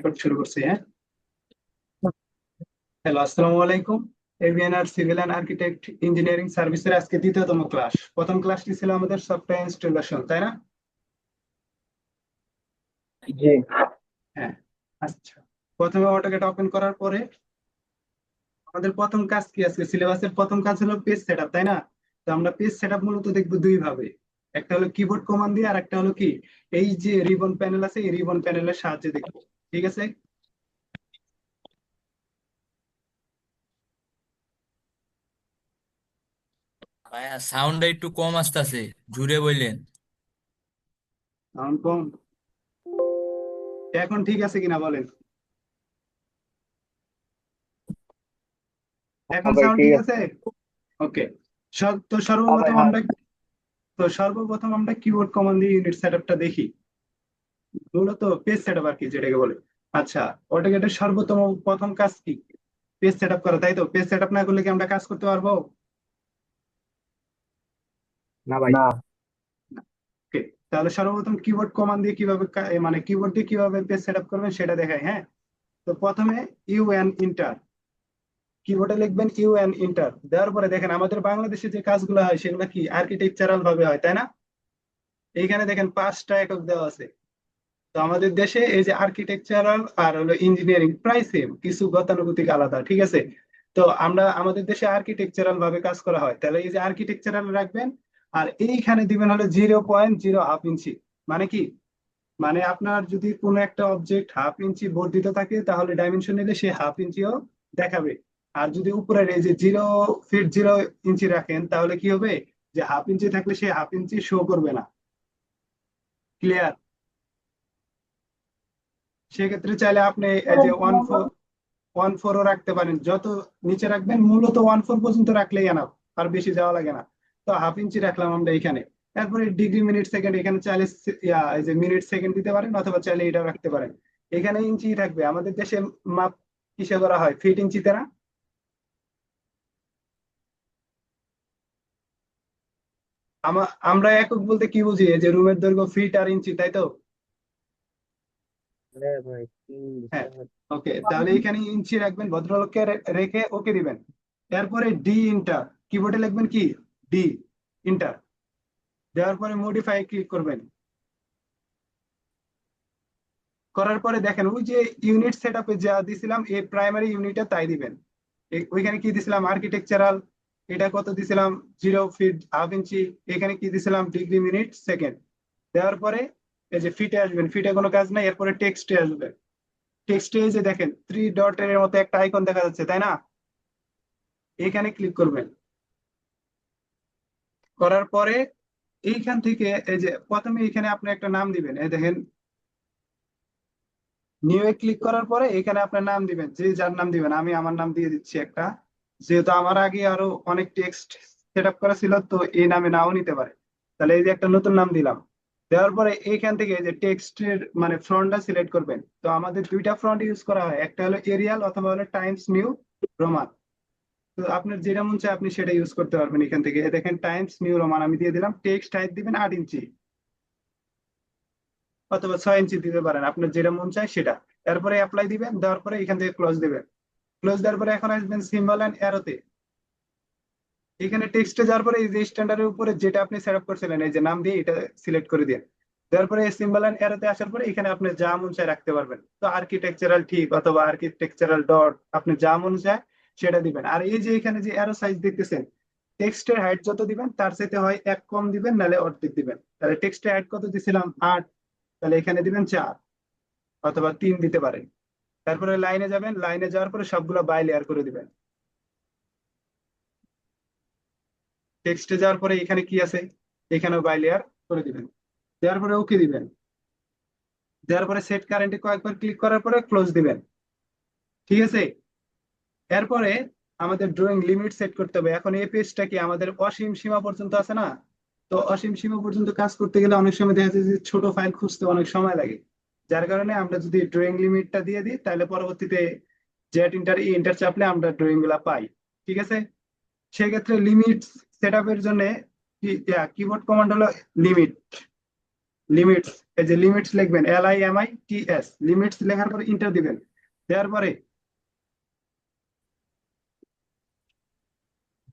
Record শুরু করছি হ্যাঁ? হ্যালো আসসালামু আলাইকুম। AVNR civil and architect engineering সার্ভিসের আজকে দ্বিতীয়তম ক্লাস প্রথম ক্লাসটি ছিল আমাদের সফটওয়্যার ইনস্টলেশন তাই না? জি। আচ্ছা। প্রথমে অটোকেট ওপেন করার পরে আমাদের প্রথম কাজ কি আছে সিলেবাসের প্রথম কাজ হলো পেজ সেটআপ তাই না? তো আমরা পেজ সেটআপ মূলত দেখব দুই ভাবে একটা হলো কিবোর্ড কমান্ড দিয়ে আর একটা হলো কি? এই যে রিবন প্যানেল আছে এই রিবন প্যানেলের সাহায্যে দেখব। ঠিক আছে? ভাইয়া সাউন্ডটা একটু কম আসতেছে জুড়ে বললেন। সাউন্ড কম? এখন ঠিক আছে কিনা বলেন? এখন সাউন্ড ঠিক ঠিক আছে। ওকে তো সর্বপ্রথম আমরা তো সর্বপ্রথম আমরা কিবোর্ড কমান্ড দিয়ে ইউনিট সেটআপটা দেখি। মূলত পেজ সেটআপ আর কি যেটাকে বলে। আচ্ছা অটোকেটের সর্বোত্তম প্রথম কাজ কি? পেজ সেটআপ করা তাই তো? পেজ সেটআপ না করলে কি আমরা কাজ করতে পারব? না ভাই। না। ওকে তাহলে সর্বপ্রথম কিবোর্ড কমান্ড দিয়ে কীভাবে মানে কিবোর্ড দিয়ে কীভাবে পেজ সেটআপ করবেন সেটা দেখাই হ্যাঁ? তো প্রথমে ইউ এন ইন্টার কিবোর্ডে লিখবেন ইউ এন ইন্টার দেওয়ার পরে দেখেন আমাদের বাংলাদেশে যে কাজগুলো হয় সেগুলো কি? আর্কিটেকচারাল ভাবে হয় তাই না? এইখানে দেখেন পাঁচটা একক দেওয়া আছে। তো আমাদের দেশে এই যে আর্কিটেকচারাল আর হলো ইঞ্জিনিয়ারিং প্রায় সেম কিছু গতানুগতিক আলাদা, ঠিক আছে? তো আমরা, আমাদের দেশে আর্কিটেকচারাল ভাবে কাজ করা হয়। তাহলে এই যে আর্কিটেকচারাল রাখবেন, আর এইখানে দিবেন হলো zero point zero half inch. মানে কি? মানে আপনার যদি কোনো একটা অবজেক্ট হাফ ইঞ্চি বর্ধিত থাকে, তাহলে ডাইমেনশন নিলে সে হাফ ইঞ্চিও দেখাবে। আর যদি উপরের এই যে জিরো ফিট জিরো ইঞ্চি রাখেন, তাহলে কি হবে? যে হাফ ইঞ্চি থাকলে সে হাফ ইঞ্চি শো করবে না। ক্লিয়ার সেক্ষেত্রে চাইলে আপনি যে ওয়ান ফোর ওয়ান ফোরও রাখতে পারেন। যত নিচে রাখবেন মূলত ওয়ান ফোর পর্যন্ত রাখলেই এনাফ আর বেশি যাওয়া লাগে না। তো হাফ ইঞ্চি রাখলাম আমরা এখানে। তারপরে ডিগ্রি মিনিট সেকেন্ড এখানে চাইলে এই যে মিনিট সেকেন্ড দিতে পারেন অথবা চাইলে এটা রাখতে পারেন। এখানে ইঞ্চি থাকবে। আমাদের দেশে মাপ কিসে করা হয়? ফিট ইঞ্চিতে না আমরা একক বলতে কি বুঝি? যে রুমের দৈর্ঘ্য ফিট আর ইঞ্চি তাই তো। ওকে তাহলে এখানে ইঞ্চি রাখবেন ভদ্রলোককে রেখে ওকে দিবেন। এরপরে ডি ইন্টার কিবোর্ডে লিখবেন কি? D enter. দেওয়ার পরে মডিফাই ক্লিক করবেন। করার পরে দেখেন ওই যে ইউনিট সেট আপে যা দিছিলাম এই প্রাইমারি ইউনিটে তাই দিবেন। ওইখানে কি দিছিলাম? আর্কিটেকচারাল এটা কত দিছিলাম? জিরো ফিট হাফ ইঞ্চি এখানে কি দিছিলাম? ডিগ্রি মিনিট সেকেন্ড দেওয়ার পরে এই যে ফিটে আসবেন, ফিটে কোনো কাজ নাই, এরপরে টেক্সটে আসবেন টেক্সটে এই যে দেখেন থ্রি ডটের মতো একটা আইকন দেখা যাচ্ছে, তাই না? এখানে ক্লিক করবেন। করার পরে এইখান থেকে এই যে প্রথমে এখানে আপনি একটা নাম দিবেন, এই দেখেন। নিউ এ ক্লিক করার পরে এখানে আপনার নাম দিবেন, যে যার নাম দিবেন, আমি আমার নাম দিয়ে দিচ্ছি একটা। যেহেতু আমার আগে আরও অনেক টেক্সট সেট আপ করা ছিল, তো এই নামে নাও নিতে পারে। তাহলে এই যে একটা নতুন নাম দিলাম। দেওয়ার পরে এইখান থেকে যে টেক্সটের মানে ফ্রন্টটা সিলেক্ট করবেন, তো আমাদের দুইটা ফ্রন্ট ইউজ করা হয়, একটা হলো এরিয়াল অথবা হলো টাইমস নিউ রোমান। তো আপনার যেটা মন চায় আপনি সেটা ইউজ করতে পারবেন এখান থেকে। দেখেন টাইমস নিউ রোমান, আমি দিয়ে দিলাম, টেক্সট হাইট দিবেন আট ইঞ্চি। অথবা ছয় ইঞ্চি দিতে পারেন, আপনার যেটা মন চায় সেটা। তারপরে অ্যাপ্লাই দিবেন, দেওয়ার পরে এখান থেকে ক্লোজ দিবেন। ক্লোজ দেওয়ার পরে এখন আসবেন সিম্বল অ্যান্ড অ্যারোতে এখানে টেক্সটে যাওয়ার পরে এই যে স্ট্যান্ডার্ডের উপরে যেটা আপনি সেট আপ করছিলেন, এই যে নাম দিয়ে এটা সিলেক্ট করে দিয়ে দেওয়ার পরে সিম্বল অ্যান্ড অ্যারোতে আসার পরে এখানে আপনি যা মন চায় রাখতে পারবেন। তো আর্কিটেকচারাল ঠিক অথবা আর্কিটেকচারাল ডট আপনি যা মন চায় সেটা দিবেন। আর এই যে এখানে যে অ্যারো সাইজ দেখতেছেন টেক্সটের হাইট যত দিবেন, তার সাথে হয় এক কম দিবেন, নাহলে অর্ধেক দিবেন। তাহলে টেক্সটের হাইট কত দিছিলাম? আট। তাহলে এখানে দিবেন চার অথবা তিন দিতে পারেন। তারপরে লাইনে যাবেন লাইনে যাওয়ার পরে সবগুলো বাই লেয়ার করে দিবেন। টেক্সটে যাওয়ার পরে এখানে কি আছে? এখানেও বাই লেয়ার করে দিবেন। দেওয়ার পরে ওকে দিবেন। দেওয়ার পরে সেট কারেন্টে কয়েকবার ক্লিক করার পরে ক্লোজ দিবেন। ঠিক আছে? এরপরে আমাদের ড্রয়িং লিমিট সেট করতে হবে। এখন এই পেজটা কি আমাদের অসীম সীমা পর্যন্ত আছে না? তো অসীম সীমা পর্যন্ত কাজ করতে গেলে অনেক সময় দেখা যায় যে ছোট ফাইল খুঁজতে অনেক সময় লাগে। যার কারণে আমরা যদি ড্রয়িং লিমিটটা দিয়ে দিই, তাহলে পরবর্তীতে জেট ইন্টার ই ইন্টার চাপলে আমরা ড্রয়িংগুলা পাই। ঠিক আছে? সেক্ষেত্রে লিমিট সেট আপের জন্য কিবোর্ড কমান্ড হলো লিমিট লিমিটস এই যে লিমিটস লিখবেন L I M I T S limits লেখার পরে ইন্টার দিবেন। দেওয়ার পরে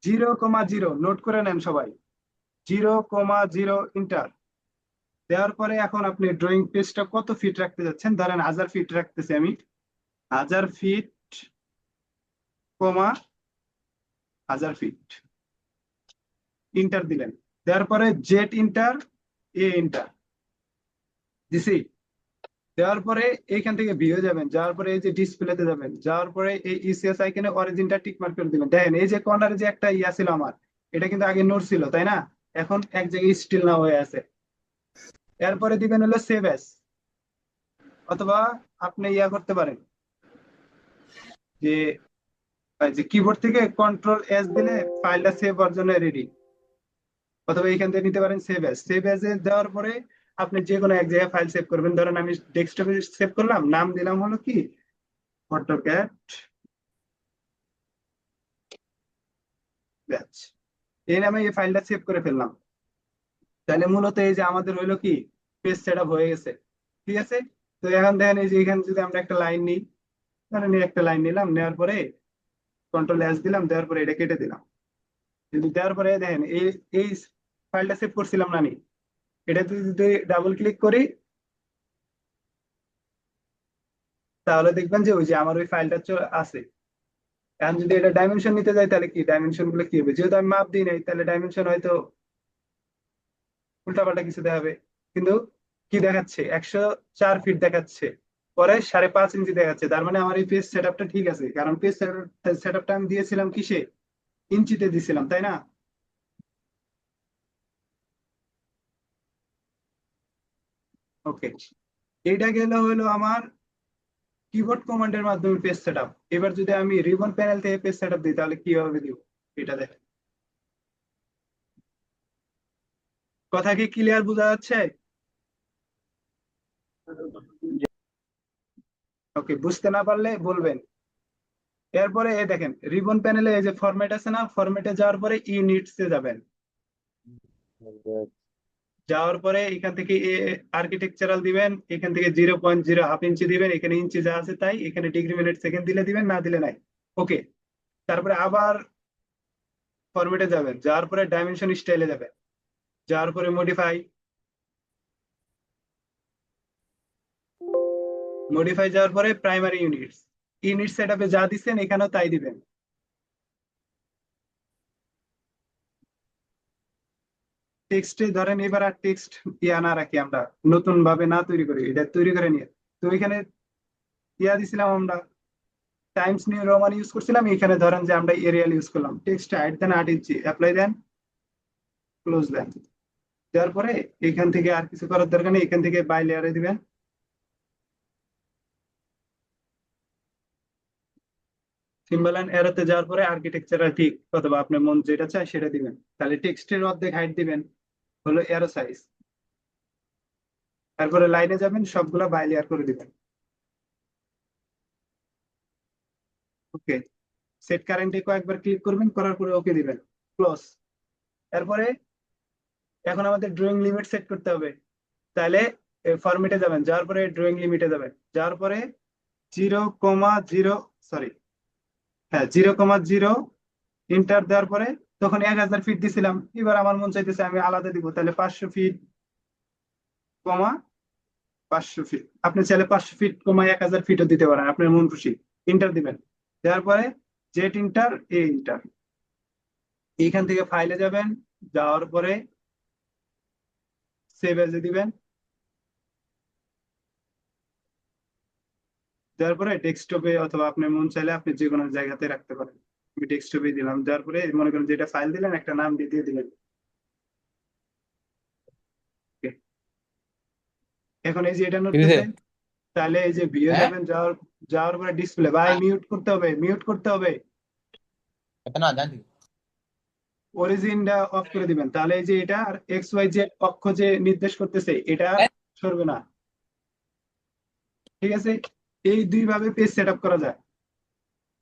জিরো কমা জিরো নোট করে নেন সবাই। জিরো কমা জিরো ইন্টার দেওয়ার পরে এখন আপনি ড্রয়িং পেজটা কত ফিট রাখতে যাচ্ছেন? ধরেন হাজার ফিট রাখতেছি আমি। হাজার ফিট কমা হাজার ফিট ইন্টার দিলেন। দেওয়ার পরে জেট ইন্টার এ ইন্টার দিছি দেওয়ার পরে এইখান থেকে ভিউ যাবেন। যাওয়ার পরে এই যে ডিসপ্লেতে যাবেন। যাওয়ার পরে এই ইসিএস আইকনে অরিজিনটা টিক মার্ক করে দিবেন দেখেন, এই যে কর্নারে যে একটা ইয়া ছিল আমার, এটা কিন্তু আগে নোট ছিল, তাই না? এখন এক জায়গায় স্টিল না হয়ে আছে। এরপরে দিবেন হলো সেভ এস অথবা আপনি ইয়া করতে পারেন। যে কিবোর্ড থেকে কন্ট্রোল এস দিলে ফাইলটা সেভ হওয়ার জন্য রেডি অথবা এখান থেকে নিতে পারেন সেভ এস সেভ এস দেওয়ার পরে আপনি যে কোনো এক জায়গায় ফাইল সেভ করবেন। ধরেন আমি ডেস্কটপে সেভ করলাম, নাম দিলাম হলো কি? অটোক্যাড ব্যাচ এই নামে এই ফাইলটা সেভ করে ফেললাম। তাহলে মূলত এই যে আমাদের হইল কি? পেজ সেট হয়ে গেছে। ঠিক আছে? তো এখন দেখেন এই যে এখানে যদি আমরা একটা লাইন নিই, ধরেন একটা লাইন নিলাম, নেওয়ার পরে কন্ট্রোল এস দিলাম, দেওয়ার পরে এটা কেটে দিলাম। কিন্তু দেওয়ার পরে দেখেন এই এই ফাইলটা সেভ করছিলাম না নি এটাতে যদি ডাবল ক্লিক করি, তাহলে দেখবেন যে ওই যে আমার ওই ফাইলটা আছে। এখন যদি এটা ডাইমেনশন নিতে যাই, তাহলে কি? ডাইমেনশনগুলো কি হবে? যেহেতু আমি মাপ দিই নাই, তাহলে ডাইমেনশন হয়তো উল্টাপাল্টা কিছু দেখাবে। কিন্তু কি দেখাচ্ছে? একশো চার ফিট দেখাচ্ছে। পরে সাড়ে পাঁচ ইঞ্চি দেখাচ্ছে। তার মানে আমার এই পেজ সেট ঠিক আছে। কারণ পেজ সেট আমি দিয়েছিলাম কিসে? ইঞ্চিতে দিছিলাম, তাই না? ওকে এইটা গেল হলো আমার কিবোর্ড কমান্ডের মাধ্যমে পেজ সেটআপ এবার যদি আমি রিবন প্যানেল থেকে পেজ সেটআপ দিই, তাহলে কীভাবে দিব? এটা দেখেন। কথা কি ক্লিয়ার বোঝা যাচ্ছে? ওকে বুঝতে না পারলে বলবেন। এরপরে এই দেখেন রিবন প্যানেলে এই যে ফরম্যাট আছে না ফরম্যাটে যাওয়ার পরে ইউনিটস এ যাবেন। যাওয়ার পরে এখান থেকে আর্কিটেকচারাল দিবেন, এখান থেকে zero point zero half inch দিবেন, এখানে ইঞ্চি যা আছে তাই, এখানে ডিগ্রি মিনিট সেকেন্ড দিলে দিবেন, না দিলে নাই। ওকে তারপরে আবার ফরম্যাটে যাবেন, যাওয়ার পরে ডাইমেনশন স্টাইলে যাবেন। যাওয়ার পরে মডিফাই মডিফাই যাওয়ার পরে প্রাইমারি ইউনিটস ইউনিট সেটআপে যা দিচ্ছেন, এখানেও তাই দিবেন। টেক্সটে ধরেন এবার আর টেক্সট ইয়া না রাখি আমরা, নতুন ভাবে না তৈরি করি, এটা তৈরি করে নিয়ে। তো এখানে ইয়া দিছিলাম আমরা টাইমস নিউ রোমান ইউজ করছিলাম এখানে ধরেন যে আমরা এরিয়াল ইউজ করলাম। টেক্সট হাইট দেন আট ইঞ্চি অ্যাপ্লাই দেন ক্লোজ দেন দেওয়ার পরে এখান থেকে আর কিছু করার দরকার নেই এখান থেকে বাই লেয়ারে দিবেন। সিম্বল অ্যান্ড এরোতে যাওয়ার পরে আর্কিটেকচারাল ঠিক অথবা আপনার মন যেটা চায় সেটা দিবেন। তাহলে টেক্সটের অর্ধেক হাইট দিবেন। হলো এরো সাইজ তারপরে লাইনে যাবেন, সবগুলা বাই লেয়ার করে দিবেন। ওকে সেট কারেন্টে কয়েকবার ক্লিক করবেন, করার পরে ওকে দিবেন। ক্লোজ এরপরে এখন আমাদের ড্রয়িং লিমিট সেট করতে হবে। তাহলে ফরম্যাটে যাবেন, যাওয়ার পরে ড্রয়িং লিমিটে যাবেন। যাওয়ার পরে জিরো কমা জিরো সরি হ্যাঁ জিরো কমা জিরো ইন্টার দেওয়ার পরে তখন এক হাজার ফিট দিছিলাম। এবার আমার মন চাইতেছে আমি আলাদা দিব। তাহলে পাঁচশো ফিট কমা পাঁচশো ফিট আপনি চাইলে পাঁচশো ফিট কমা এক হাজার ফিটও দিতে পারেন। আপনার মন খুশি। ইন্টার দিবেন। দেওয়ার পরে জেট ইন্টার, এ ইন্টার। এইখান থেকে ফাইলে যাবেন। যাওয়ার পরে সেভ এজে দিবেন। দেওয়ার পরে ডেস্কটপে অথবা আপনার মন চাইলে আপনি যে কোনো জায়গাতে রাখতে পারেন। আমি ডেস্কটপে দিলাম দেওয়ার পরে মনে করেন যেটা ফাইল দিলেন একটা নাম দিয়ে দিয়ে দিলেন। এখন এই যে এটা নোট তাহলে এই যে হ্যাঁ? যাবেন যাওয়ার যাওয়ার পরে ডিসপ্লে ভাই মিউট করতে হবে মিউট করতে হবে। না জানি অরিজিনটা অফ করে দিবেন। তাহলে এই যে এটা আর এক্স ওয়াই জেড অক্ষ যে নির্দেশ করতেছে এটা হ্যাঁ। সরবে না। ঠিক আছে? এই দুই ভাবে পেজ সেট আপ করা যায়।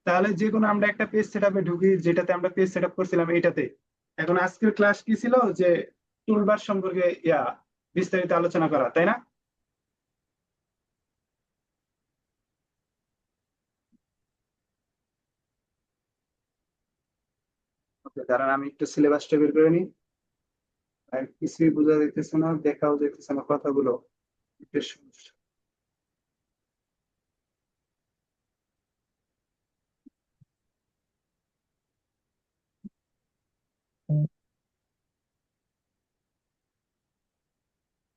তাহলে যে কোনো আমরা একটা পেজ সেট ঢুকি, যেটাতে আমরা পেজ সেট করছিলাম এটাতে এখন আজকের ক্লাস কি ছিল? যে টুলবার সম্পর্কে, ইয়া, বিস্তারিত আলোচনা করা, তাই না? দাঁড়ান, আমি একটু সিলেবাসটা বের করে নিই। আর কিছুই বোঝা যাইতেছে না, দেখাও যাইতেছে না, কথাগুলো। একটু সমস্যা।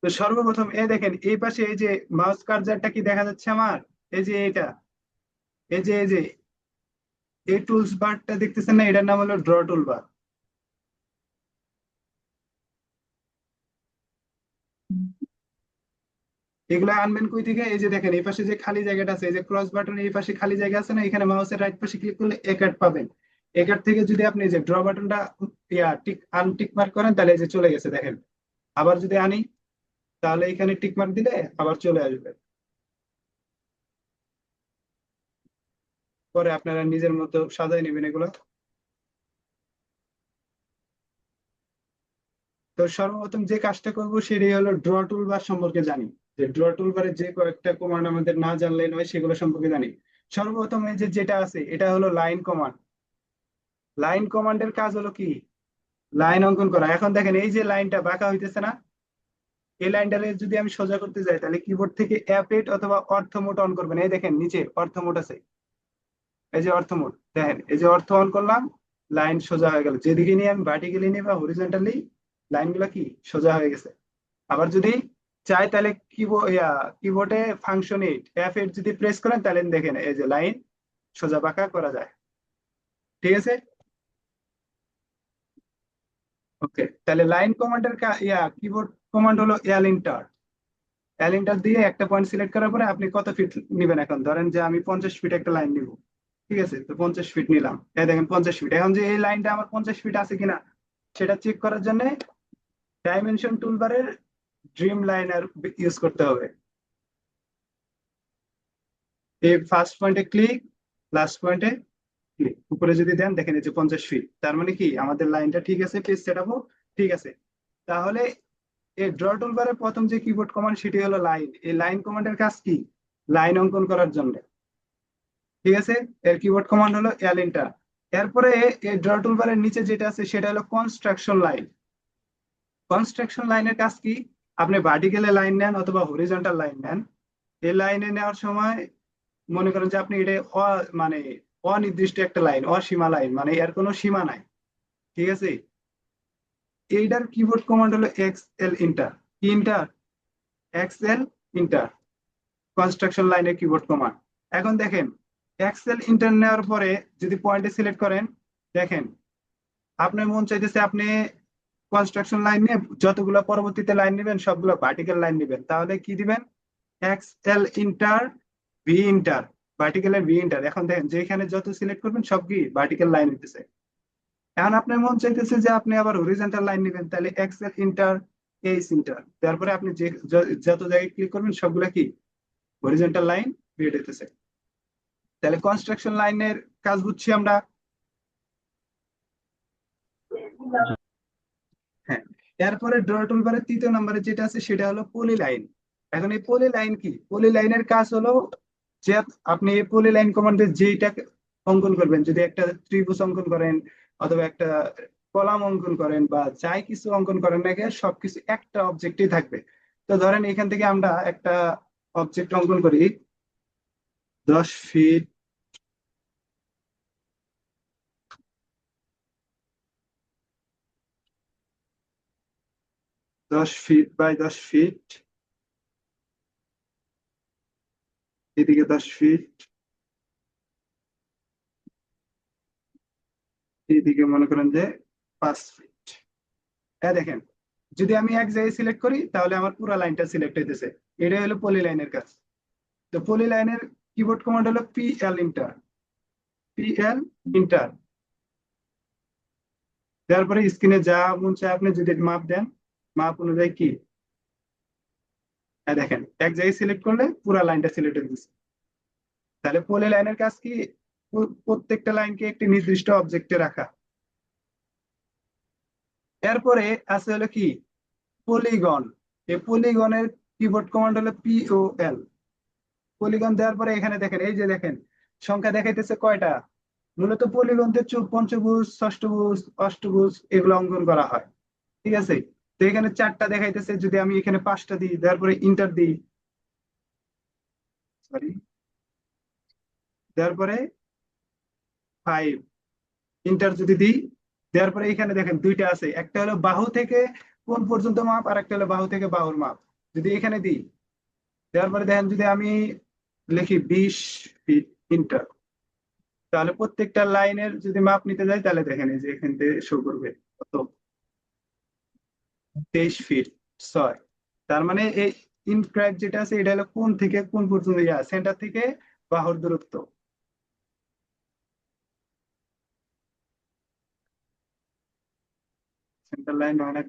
তো সর্বপ্রথম এ দেখেন, এই পাশে এই যে মাউস কার্সারটা কি দেখা যাচ্ছে আমার? এই যে এটা। এই যে এই যে, এই টুলস বারটা দেখতেছেন না? এটার নাম হলো ড্র টুল বার এগুলো আনবেন কই থেকে? এই যে দেখেন, এই পাশে যে খালি জায়গাটা আছে, এই যে ক্রস বাটন এই পাশে খালি জায়গা আছে না? এখানে মাউসের রাইট পাশে ক্লিক করলে এ কার্ড পাবেন। এ কার্ড থেকে যদি আপনি যে ড্র বাটনটা টিক আনটিক মার্ক করেন, তাহলে এই যে চলে গেছে, দেখেন। আবার যদি আনি তাহলে এখানে টিক মার্ক দিলে আবার চলে আসবে। পরে আপনারা নিজের মতো সাজায় নেবেন এগুলো। তো সর্বপ্রথম যে কাজটা করব সেটাই হলো ড্র টুলবার সম্পর্কে জানি। যে ড্র টুলবারে যে কয়েকটা কমান্ড আমাদের না জানলে নয়, সেগুলো সম্পর্কে জানি। সর্বপ্রথম এই যে যেটা আছে, এটা হলো লাইন কমান্ড লাইন কমান্ডের কাজ হলো কি? লাইন অঙ্কন করা। এখন দেখেন এই যে লাইনটা বাঁকা হইতেছে না এই লাইনটারে যদি আমি সোজা করতে যাই, তাহলে কিবোর্ড থেকে অ্যাপ এইট অথবা অর্থ মোড অন করবেন। এই দেখেন, নিচে অর্থ মোড আছে। এই যে অর্থ মোড দেখেন, এই যে অর্থ অন করলাম লাইন সোজা হয়ে গেল। যেদিকে নিয়ে আমি ভার্টিক্যালি নিই বা হরিজন্টালি লাইনগুলো কি? সোজা হয়ে গেছে। আবার যদি চাই, তাহলে keyboard function eight F eight যদি প্রেস করেন, তাহলে দেখেন, এই যে লাইন সোজা বাঁকা করা যায়। ঠিক আছে? ওকে তাহলে লাইন কমান্ডের ইয়া কিবোর্ড কমান্ড হলো এল ইন্টার এল ইন্টার দিয়ে একটা পয়েন্ট সিলেক্ট করার পরে আপনি কত ফিট নেবেন এখন? ধরেন যে আমি পঞ্চাশ ফিট একটা লাইন নিব। ঠিক আছে? তো পঞ্চাশ ফিট নিলাম। এই দেখেন পঞ্চাশ ফিট এখন যে এই লাইনটা আমার পঞ্চাশ ফিট আছে কিনা, সেটা চেক করার জন্য ডাইমেনশন টুলবারের ড্রিম লাইনার ইউজ করতে হবে। এই ফার্স্ট পয়েন্টে ক্লিক লাস্ট পয়েন্টে উপরে যদি দেন, দেখেন এই যে পঞ্চাশ ফিট তার মানে কি? আমাদের লাইনটা ঠিক আছে পেজ সেট ঠিক আছে। তাহলে এই ড্র টুলবারের প্রথম যে কিবোর্ড কমান্ড সেটি হলো লাইন এই লাইন কমান্ডের কাজ কি? লাইন অঙ্কন করার জন্য। ঠিক আছে? এর কিবোর্ড কমান্ড হলো এল এন্টার এরপরে এই ড্র টুলবারের নিচে যেটা আছে, সেটা হলো কনস্ট্রাকশন লাইন কনস্ট্রাকশন লাইনের কাজ কি? আপনি ভার্টিক্যালে লাইন নেন অথবা হরিজন্টাল লাইন নেন। এই লাইনে নেওয়ার সময় মনে করেন যে আপনি এটা মানে অনির্দিষ্ট একটা লাইন, অসীমা লাইন মানে এর কোনো সীমা নাই। ঠিক আছে? এইটার কিবোর্ড কমান্ড হলো X L enter enter X L enter construction লাইনের কিবোর্ড কমান্ড এখন দেখেন এক্সেল ইন্টার নেওয়ার পরে যদি পয়েন্টে সিলেক্ট করেন, দেখেন, আপনার মন চাইতেছে আপনি কনস্ট্রাকশন লাইন নিয়ে যতগুলো পরবর্তীতে লাইন নেবেন, সবগুলো ভার্টিক্যাল লাইন নেবেন। তাহলে কি দিবেন? X L enter V enter ভার্টিক্যালের V enter এখন দেখেন, যেখানে যত সিলেক্ট করবেন, সব কি ভার্টিক্যাল লাইন এখন আপনার মন চাইতেছে যে আপনি আবার হরিজন্টাল লাইন নেবেন, তাহলে ইন্টার ইন্টার তারপরে আপনি যে যত জায়গায় ক্লিক করবেন, সবগুলো কি? হরিজন্টাল লাইন হইতেছে। তাহলে কনস্ট্রাকশন লাইনের কাজ বুঝছি আমরা? হ্যাঁ। এরপরে ড্র তৃতীয় নম্বরে যেটা আছে, সেটা হলো পলি লাইন এখন এই পলি লাইন কি? পলি লাইনের কাজ হলো যে আপনি পলি লাইন কমান্ডে যেটা অঙ্কন করবেন, যদি একটা ত্রিভুজ অঙ্কন করেন অথবা একটা কলাম অঙ্কন করেন বা যাই কিছু অঙ্কন করেন না কেন, সবকিছু একটা অবজেক্টই থাকবে। তো ধরেন এখান থেকে আমরা একটা অবজেক্ট অঙ্কন করি। দশ ফিট দশ ফিট বাই দশ ফিট এদিকে দশ ফিট। এদিকে মনে করেন যে পাঁচ ফিট। হ্যাঁ দেখেন, যদি আমি এক জায়গায় সিলেক্ট করি, তাহলে আমার পুরো লাইনটা সিলেক্ট হইতেছে। এটাই হলো পলি লাইনের কাজ। তো পলি লাইনের কিবোর্ড কমান্ড হলো P L enter P L enter তারপরে স্ক্রিনে যা মন চায় আপনি যদি মাপ দেন, মাপ অনুযায়ী কি হ্যাঁ দেখেন, এক জায়গায় সিলেক্ট করলে পুরো লাইনটা সিলেক্ট হয়ে গেছে। তাহলে পলি লাইনের কাজ কি? প্রত্যেকটা লাইনকে একটি নির্দিষ্ট অবজেক্টে রাখা। এরপরে আছে হলো কি? পলিগন এই পলিগনের কিবোর্ড কমান্ড হলো পিওএল পলিগন দেওয়ার পরে এখানে দেখেন, এই যে দেখেন, সংখ্যা দেখাইতেছে কয়টা? মূলত পলিগনতে পঞ্চভুজ, ষষ্ঠভুজ, অষ্টভুজ এগুলো অঙ্কন করা হয়। ঠিক আছে? তো এখানে চারটা দেখাইতেছে, যদি আমি এখানে পাঁচটা দিই দেওয়ার পরে ইন্টার দিই। সরি দেওয়ার পরে ফাইভ ইন্টার যদি দিই দেওয়ার পরে এখানে দেখেন দুইটা আছে। একটা হলো বাহু থেকে কোন পর্যন্ত মাপ আর একটা হলো বাহু থেকে বাহুর মাপ। যদি এখানে দিই দেওয়ার পরে দেখেন যদি আমি লিখি বিশ ফিট ইন্টার তাহলে প্রত্যেকটা লাইনের যদি মাপ নিতে যাই, তাহলে দেখেন এই যে এখান থেকে শো করবে। কত তেইশ ফিট ছয়। তার মানে এই ইনক্রাইব যেটা আছে, এটা হলো কোন থেকে, কোন পর্যন্ত ইয়া সেন্টার থেকে বাহুর দূরত্ব। সেন্টার লাইন হয় না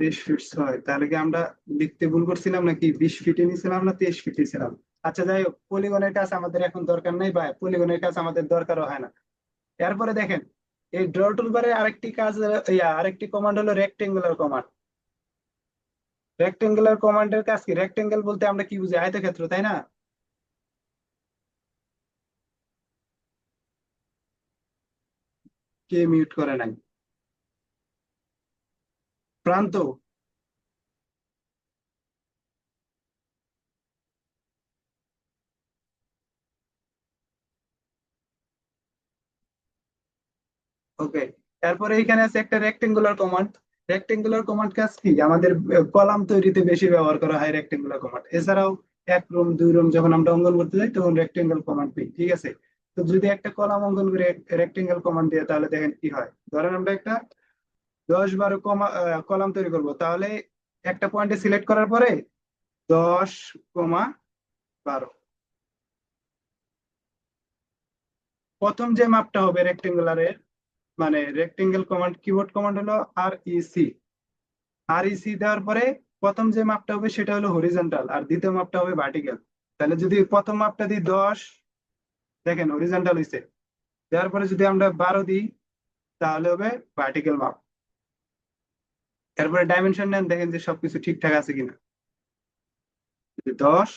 তেইশ ফিট ছয়। তাহলে কি আমরা লিখতে ভুল করছিলাম নাকি? বিশ ফিটে নিয়েছিলাম না তেইশ ফিটে ছিলাম আচ্ছা যাই হোক পলিগনের কাজ আমাদের এখন দরকার নেই বা পলিগনের কাজ আমাদের দরকারও হয় না। এরপরে দেখেন, এই ড্র টুলবারে আরেকটি কাজ, ইয়া, আরেকটি কমান্ড হলো রেক্টেঙ্গুলার কমান্ড রেক্টেঙ্গুলার কমান্ডের কাজ কি? রেক্টেঙ্গেল বলতে আমরা কি বুঝি? আয়তক্ষেত্র, তাই না? কে মিউট করে নাই? প্রান্ত। ওকে তারপরে এখানে আছে একটা রেক্টেঙ্গুলার কমান্ড রেক্টেঙ্গুলার কমান্ড কাজ কি? আমাদের কলাম তৈরিতে বেশি ব্যবহার করা হয় রেক্টেঙ্গুলার কমান্ড এছাড়াও এক রুম, দুই রুম যখন আমরা অঙ্কন করতে যাই, তখন রেক্টেঙ্গেল কমান্ড পাই, ঠিক আছে? তো যদি একটা কলাম অঙ্কন করে রেক্টেঙ্গেল কমান্ড দিয়ে, তাহলে দেখেন কি হয়? ধরেন আমরা একটা দশ বারো কমা কলাম তৈরি করব। তাহলে একটা পয়েন্টে সিলেক্ট করার পরে দশ কমা বারো। প্রথম যে মাপটা হবে রেক্টেঙ্গুলারের মানে রেক্টেঙ্গেল কমান্ড কিবোর্ড কমান্ড হলো আর ইসি আর ইসি দেওয়ার পরে প্রথম যে মাপটা হবে সেটা হলো হরিজেন্টাল আর দ্বিতীয় মাপটা হবে ভার্টিক্যাল তাহলে যদি প্রথম মাপটা দিই দশ, দেখেন হরিজেন্টাল হইছে। দেওয়ার পরে যদি আমরা বারো দিই, তাহলে হবে ভার্টিক্যাল মাপ। এরপরে ডাইমেনশন নেন, দেখেন যে সবকিছু ঠিকঠাক আছে কিনা। দশ,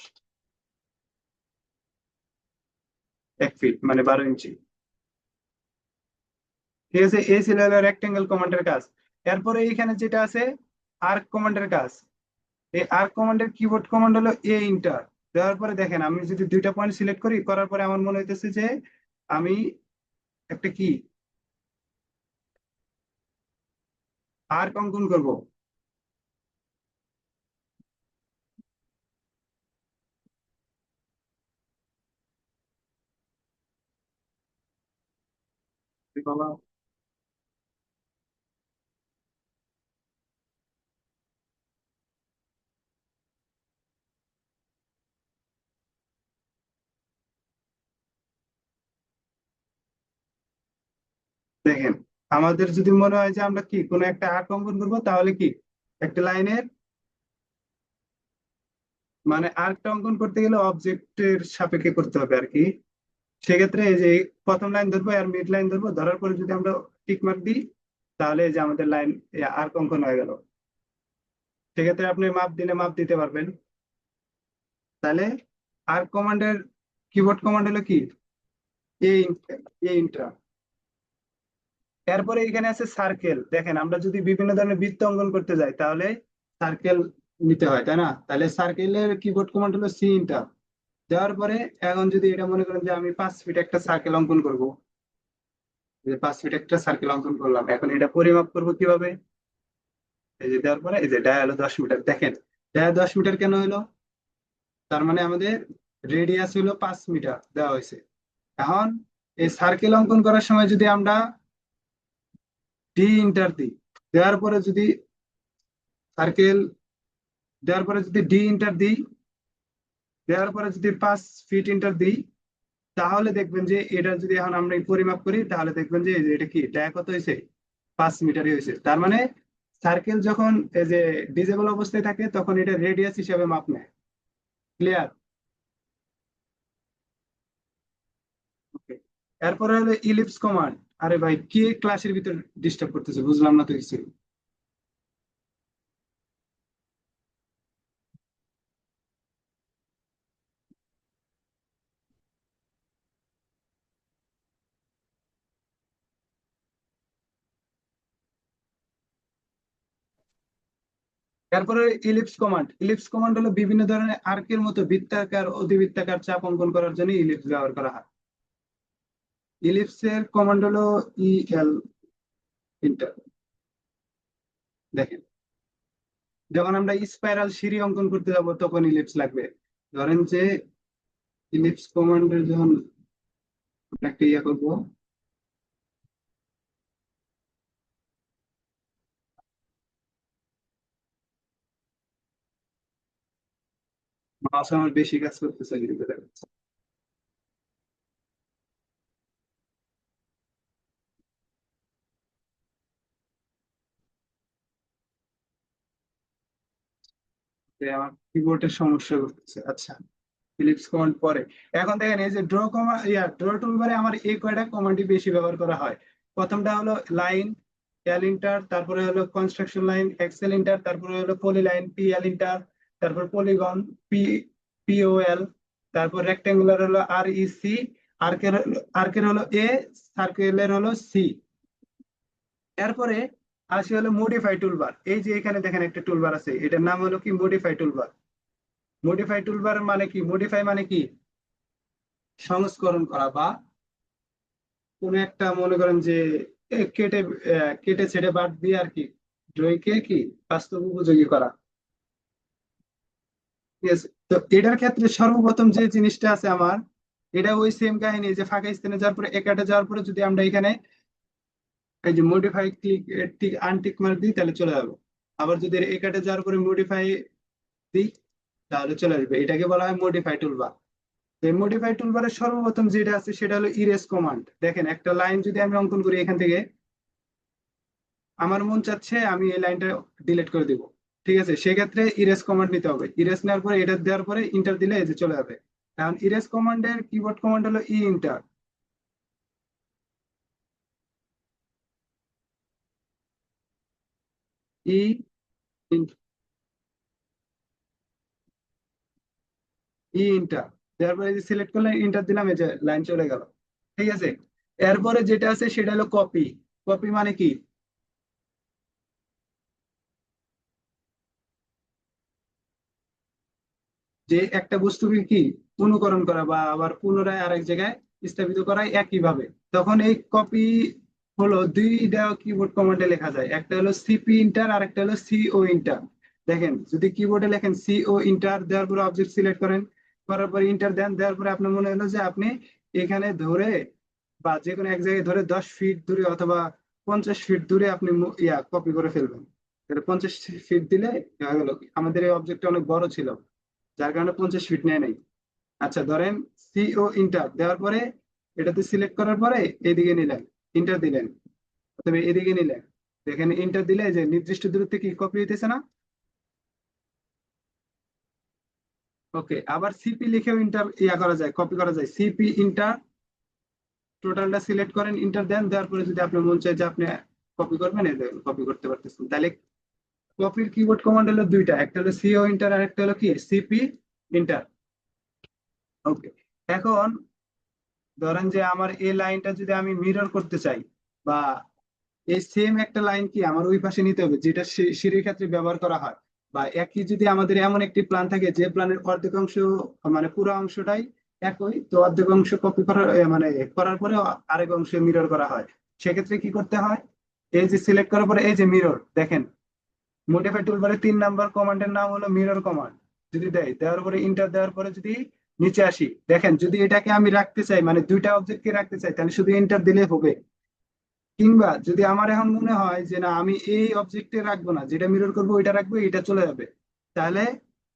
এক ফিট মানে বারো ইঞ্চি। ঠিক আছে, এই ছিল রেক্টেঙ্গেল কমান্ডের কাজ। এরপরে এইখানে যেটা আছে আর্ক কমান্ডের কাজ। এই আর্ক কমান্ডের কিবোর্ড কমান্ড হলো এ ইন্টার দেওয়ার পরে দেখেন, আমি যদি দুইটা পয়েন্ট সিলেক্ট করি, করার পরে আমার মনে হইতেছে যে আমি একটা কি আর্ক অঙ্কন করব বাবা দেখেন আমাদের যদি মনে হয় যে আমরা কি কোনো একটা আর্ক অঙ্কন করব, তাহলে কি? একটা লাইনের মানে আর্কটা অঙ্কন করতে গেলে অবজেক্টের সাপেক্ষে করতে হবে আর কি। সেক্ষেত্রে এই যে প্রথম লাইন ধরবো আর মিড লাইন ধরবো, ধরার পরে যদি আমরা টিক মার্ক দিই, তাহলে যে আমাদের লাইন আর্ক অঙ্কন হয়ে গেল। সেক্ষেত্রে আপনি মাপ দিলে মাপ দিতে পারবেন। তাহলে আর্ক কমান্ডের কিবোর্ড কমান্ড হলো কি? এ ইন্ট্রা এরপরে এখানে আছে সার্কেল দেখেন, আমরা যদি বিভিন্ন ধরনের বৃত্ত অঙ্কন করতে যাই, তাহলে সার্কেল নিতে হয়, তাই না? তাহলে সার্কেলের কিবোর্ড কমান্ড হলো সি ইন্টার দেওয়ার পরে এখন যদি এটা মনে করেন যে আমি পাঁচ ফিট একটা সার্কেল অঙ্কন করব পাঁচ ফিট একটা সার্কেল অঙ্কন করলাম, এখন এটা পরিমাপ করব কীভাবে? এই যে দেওয়ার পরে, এই যে ডায়া হলো দশ মিটার দেখেন ডায়া দশ মিটার কেন হলো? তার মানে আমাদের রেডিয়াস হলো পাঁচ মিটার দেওয়া হয়েছে। এখন এই সার্কেল অঙ্কন করার সময় যদি আমরা ডি ইন্টার দিই দেওয়ার পরে যদি সার্কেল দেওয়ার পরে যদি ডি ইন্টার দিই দেওয়ার পরে যদি পাঁচ ফিট ইন্টার দিই তাহলে দেখবেন যে এটা যদি এখন আমরা পরিমাপ করি, তাহলে দেখবেন যে এটা কি? ডায়া কত হয়েছে পাঁচ মিটারই হয়েছে তার মানে সার্কেল যখন এই যে ডিজেবল অবস্থায় থাকে, তখন এটা রেডিয়াস হিসাবে মাপ নেয়। ক্লিয়ার এরপরে হলো ইলিপস কমান্ড আরে ভাই, কে ক্লাসের ভিতর ডিস্টার্ব করতেছে? বুঝলাম না তো কিছু। এরপরে ইলিপস কমান্ড ইলিপস কমান্ড হলো বিভিন্ন ধরনের আর্কের মতো বৃত্তাকার অধিবৃত্তাকার চাপ অঙ্কন করার জন্য ইলিপস ব্যবহার করা হয়। ইলিপসের কমান্ড হলো ই এল ইন্টার দেখেন, যখন আমরা স্পাইরাল সিঁড়ি অঙ্কন করতে যাব, তখন ইলিপস লাগবে। ধরেন যে ইলিপস কমান্ডের যখন আমরা একটা ইয়া করব মাউস আমার বেশি কাজ করতেছে আমার কিবোর্ডের সমস্যা করতেছে। আচ্ছা ফিলিপস কমান্ড পরে। এখন দেখেন, এই যে ড্র কমা ইয়া ড্র টুলবারে আমার এই কয়টা কমান্ডই বেশি ব্যবহার করা হয়। প্রথমটা হলো লাইন এল ইন্টার তারপরে হলো কনস্ট্রাকশন লাইন এক্সেল ইন্টার তারপরে হলো poly line P L enter তারপর পলিগন পি পিওএল তারপর রেক্টেঙ্গুলার হলো আর ই সি আর্কের আর্কের হলো এ সার্কেলের হলো সি এরপরে আসি হলো মডিফাই টুলবার এই যে এখানে দেখেন একটা টুলবার আছে, এটার নাম হলো কি? মডিফাই টুলবার মডিফাই টুলবার মানে কি? মডিফাই মানে কি? সংস্করণ করা বা কোন একটা মনে করেন যে কেটে কেটে ছেড়ে বাদ দিয়ে আর কি ড্রয়িংকে কি? বাস্তব উপযোগী করা। তো এটার ক্ষেত্রে সর্বপ্রথম যে জিনিসটা আছে আমার, এটা ওই সেম কাহিনী, যে ফাঁকা স্থানে যাওয়ার পরে, একাটে যাওয়ার পরে যদি আমরা এখানে এই যে modify click tick untick mark দিই, তাহলে চলে যাবে। আবার যদি একাটে যাওয়ার পরে মডিফাই দিই, তাহলে চলে আসবে। এটাকে বলা হয় মডিফাই টুলবার এই মডিফাই টুলবারের সর্বপ্রথম যেটা আছে, সেটা হলো ইরেজ কমান্ড দেখেন, একটা লাইন যদি আমি অঙ্কন করি এখান থেকে, আমার মন চাচ্ছে আমি এই লাইনটা ডিলিট করে দিব। ঠিক আছে? সেক্ষেত্রে ইরেজ কমান্ড নিতে হবে। ইরেজ নেওয়ার পরে, এটা দেওয়ার পরে ইন্টার দিলে এই যে চলে যাবে। এখন ইরেজ কমান্ডের কিবোর্ড কমান্ড হলো ই ইন্টার ই ই ইন্টার দেওয়ার পরে যে সিলেক্ট করলে ইন্টার দিলাম, এই যে লাইন চলে গেল। ঠিক আছে? এরপরে যেটা আছে, সেটা হলো কপি কপি মানে কি? যে একটা বস্তুকে কি? অনুকরণ করা বা আবার পুনরায় আরেক জায়গায় স্থাপিত করা একইভাবে। তখন এই কপি হলো দুইটা কিবোর্ড কমান্ডে লেখা যায়। একটা হলো সিপি ইন্টার আর একটা হলো সিও ইন্টার দেখেন, যদি কিবোর্ডে লেখেন সিও ইন্টার দেওয়ার পরে অবজেক্ট সিলেক্ট করেন, করার পরে ইন্টার দেন, দেওয়ার পরে আপনার মনে হলো যে আপনি এখানে ধরে বা যে কোনো এক জায়গায় ধরে দশ ফিট দূরে অথবা পঞ্চাশ ফিট দূরে আপনি ইয়া কপি করে ফেলবেন। পঞ্চাশ ফিট দিলে গেল? আমাদের এই অবজেক্টটা অনেক বড় ছিল, যার কারণে পঞ্চাশ ফিট নেয় নাই। আচ্ছা ধরেন সিও ইন্টার দেওয়ার পরে এটাতে সিলেক্ট করার পরে এদিকে নিলেন। ইন্টার দিলেন। অথবা এদিকে নিলেন। দেখেন ইন্টার দিলে যে নির্দিষ্ট দূরত্বে কি কপি হইতেছে না? ওকে আবার সিপি লিখেও ইন্টার ইয়া করা যায় কপি করা যায়। সিপি ইন্টার টোটালটা সিলেক্ট করেন ইন্টার দেন, দেওয়ার পরে যদি আপনার মন চায় যে আপনি কপি করবেন দেখেন কপি করতে পারতেছেন। তাহলে কপির কিবোর্ড কমান্ড হলো দুইটা, একটা হলো সিও ইন্টার আর একটা হলো কি? সিপি ইন্টার ওকে এখন ধরেন যে আমার এই লাইনটা যদি আমি মিরর করতে চাই, বা এই সেম একটা লাইন কি আমার ওই পাশে নিতে হবে, যেটা সিঁড়ির ক্ষেত্রে ব্যবহার করা হয়। বা একই যদি আমাদের এমন একটি প্ল্যান থাকে, যে প্ল্যানের অর্ধেক অংশ মানে পুরো অংশটাই একই, তো অর্ধেক অংশ কপি করার মানে করার পরে আরেক অংশ মিরর করা হয়। সেক্ষেত্রে কি করতে হয়? এই যে সিলেক্ট করার পরে এই যে মিরর দেখেন। মডিফাই টুলবারে তিন নাম্বার কমান্ডের নাম হলো মিরর কমান্ড যদি দেয়, দেওয়ার পরে ইন্টার দেওয়ার পরে যদি নিচে আসি। দেখেন, যদি এটাকে আমি রাখতে চাই মানে দুইটা অবজেক্টকে রাখতে চাই, তাহলে শুধু এন্টার দিলে হবে। কিংবা যদি আমার এখন মনে হয় যে না, আমি এই অবজেক্টে রাখব না, যেটা মিরর করব, ওইটা রাখব এটা চলে যাবে। তাহলে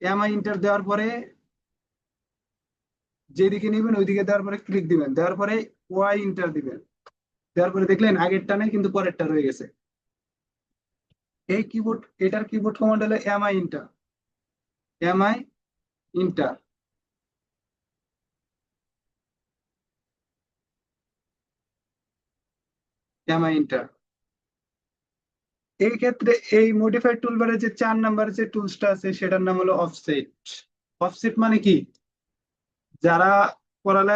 এমআই ইন্টার দেওয়ার পরে যেদিকে নেবেন, ওইদিকে দেওয়ার পরে ক্লিক দিবেন। দেওয়ার পরে ওয়াই ইন্টার দিবেন। দেওয়ার পরে দেখলেন, আগেরটা নেই, কিন্তু পরেরটা রয়ে গেছে। এই কিবোর্ড এটার কিবোর্ড কমান্ড হলো MI enter MI enter MI enter এই ক্ষেত্রে এই মডিফাইড টুলবারে যে চার নাম্বার যে টুলসটা আছে, সেটার নাম হলো অফসেট অফসেট মানে কি? যারা পড়ালেখা